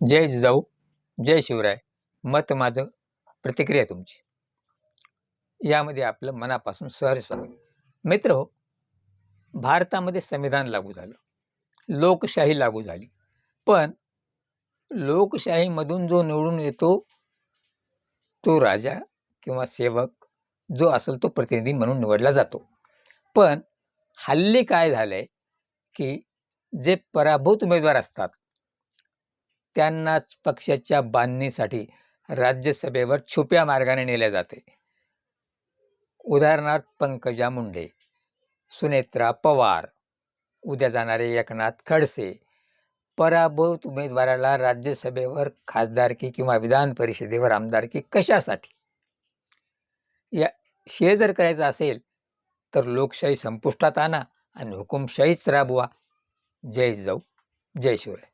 जय जिजाऊ जय शिवराय. मत माझं प्रतिक्रिया तुमची. यामध्ये आपलं मनापासून सहर्ष स्वागत. मित्र हो भारतामध्ये संविधान लागू झालं. लोकशाही लागू झाली. पण लोकशाहीमधून जो निवडून येतो तो राजा किंवा सेवक जो असेल तो प्रतिनिधी म्हणून निवडला जातो. पण हल्ली काय झालं आहे की जे पराभूत उमेदवार असतात त्यांनाच पक्षाच्या बांधणीसाठी राज्यसभेवर छुप्या मार्गाने नेले जाते. उदाहरणार्थ पंकजा मुंडे सुनेत्रा पवार उद्या जाणारे एकनाथ खडसे पराभूत उमेदवाराला राज्यसभेवर खासदारकी किंवा विधान परिषदेवर आमदारकी कशासाठी? या शे जर करायचं असेल तर लोकशाही संपुष्टात आणा आणि हुकुमशाहीच राबवा. जय जाऊ जय शिवराय.